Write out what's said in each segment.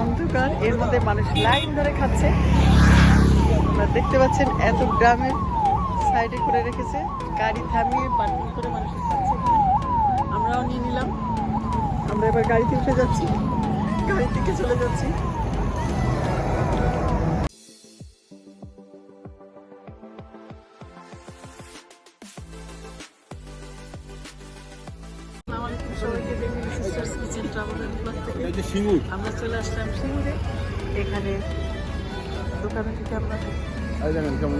অন্ধকার, এর মধ্যে মানুষ লাইন ধরে খাচ্ছে। আপনারা দেখতে পাচ্ছেন এত গ্রামের সাইডে করে রেখেছে। গাড়ি থামিয়ে পার্কিং করে মানুষ খাচ্ছে আমরাও নিয়ে নিলাম। আমরা এবার গাড়িতে উঠে যাচ্ছি। গাড়ি থেকে চলে যাচ্ছি। সবাইকে সিস্টার্স কিচেন সিঙ্গুর। আমরা চলে আসলাম সিঙ্গুরে। এখানে দোকানে থেকে আমরা কেমন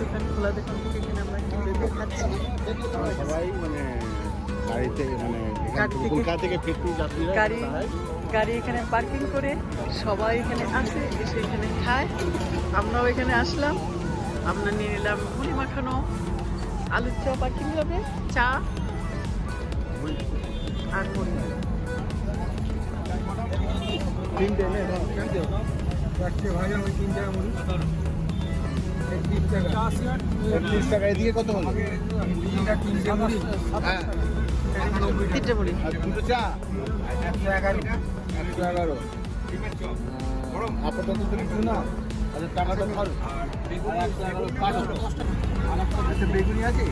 দোকান খোলা দোকান থেকে এখানে আমরা কিনে খাচ্ছি সবাই মানে গাড়িতে মানে থেকে থেকে- কলকাতা থেকে ফেরতি যাত্রীরা গাড়ি গাড়ি এখানে পার্কিং করে সবাই এখানে আসে এসে এখানে খায়। আমরাও এখানে আসলাম। আমরা নিয়ে নিলাম মুড়ি মাখানো আলুর চপ আর কি হবে চা। আর তিনটে নে দাও, তিনটে। চারটে ভাজা ওই তিন টাকা মুড়ি একত্রিশ টাকা। একত্রিশ টাকা এদিকে কত হলো? হ্যাঁ। তিনটে মুড়ি আর দুটো চা। একশো এগারো। একশো এগারো। আহ, আপাতত তুমি না আচ্ছা টাকাটা ছাড়ো আর একশো এগারো কাটো আচ্ছা বেগুনি আছে?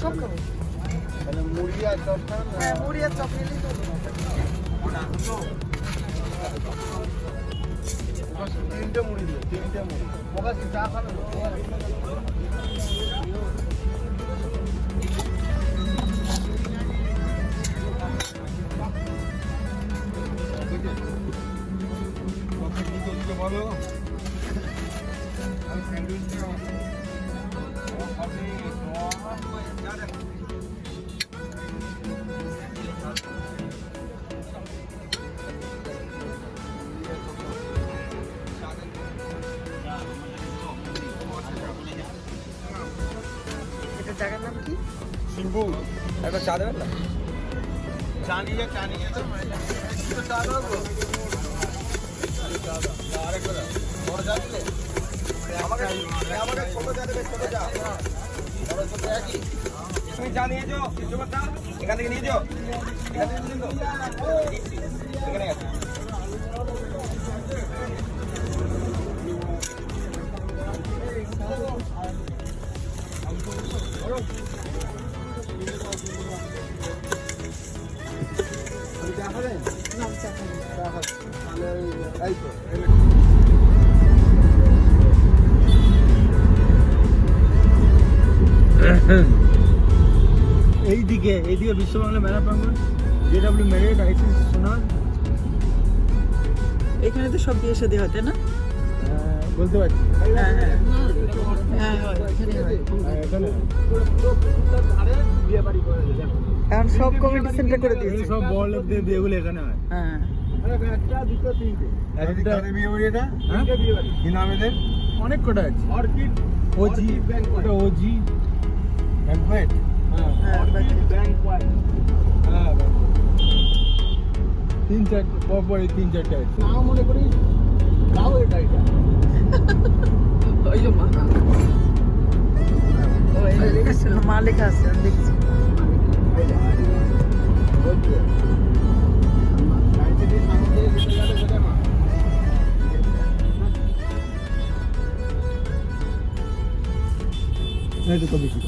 সব খাবে? মুড়ি আর চপ হ্যাঁ মুড়ি আর চপ নিলেই তো তিনটে মুড়ি দিও তিনটে মুড়ি চা খাবে জায়গার নাম কি? সিম্বু। একবার চা দেবেন না? চা নিয়ে যা চা নিয়ে যা তো দুটো চা দাও বড় চা দিলে আমাকে আমাকে ছোট চা দেবে ছোট চা বড় ছোট একই তুমি চা নিয়েছো চা এখান থেকে নিয়েছো এখান এখানে তুমি। চা খাবেন তাহলে ওই- এই তো এইদিকে এইদিকে বিশ্ববাংলা মেলা প্রাঙ্গণ জেডাব্লিউ মেরিট আইসিস সোনার। এখানে তো সব বিয়ে শাদী হয় তাই না? বলতে পারছি হ্যাঁ হ্যাঁ হ্যাঁ। হয় এখানে হয়। এখন সব কমিটি সেন্টার করে দিয়েছে। সব বড় লোকদের বিয়েগুলো এখানে হয়। হ্যাঁ। একটা দুটো তিনটে একটা- একটা বিয়ে বাড়ি এটা? হ্যাঁ? কি নাম এদের? অনেক কটা আছে। অর্কিড ওজি ওটা ওজি ব্যাংকোয়েট হ্যাঁ তিন চার পর পরে তিন চারটে আছে না মনে করি তাও এটা এটা। ওই যে মা। ও এটা লেখা ছিল মা লেখা আছে আমি দেখছি। এই তো বেশি